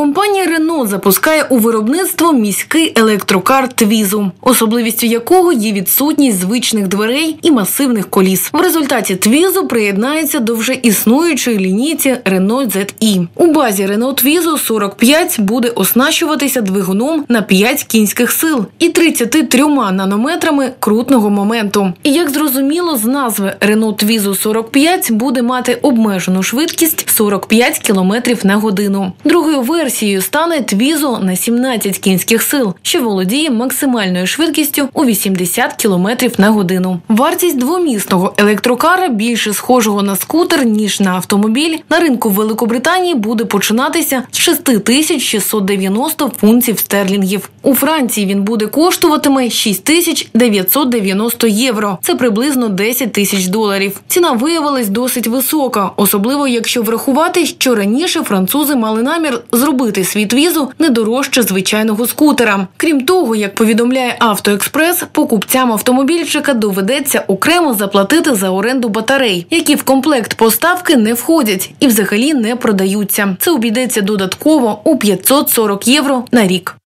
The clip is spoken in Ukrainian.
Компанія Рено запускає у виробництво міський електрокар Твізу, особливістю якого є відсутність звичних дверей і масивних коліс. В результаті Твізу приєднається до вже існуючої лінійці Renault ZE. У базі Renault Twizo 45 буде оснащуватися двигуном на 5 кінських сил і 33 нанометрами крутного моменту. І як зрозуміло, з назви Renault Twizo 45 буде мати обмежену швидкість 45 км на годину. Другою версією стане Twizo на 17 кінських сил, що володіє максимальною швидкістю у 80 км на годину. Вартість двомісного електрокара більше схожого на скутер ніж на автомобіль на ринку Великобританії буде починатися з 6690 фунтів стерлінгів. У Франції він буде коштуватиме 6990 євро. Це приблизно 10 тисяч доларів. Ціна виявилась досить висока, особливо якщо врахувати, що раніше французи мали намір зробити світ візу не дорожче звичайного скутера. Крім того, як повідомляє Автоекспрес, покупцям автомобільчика доведеться окремо заплатити за оренду батарей, які в комплект поставки не входять і взагалі не продаються. Це обійдеться додатково у 540 євро на рік.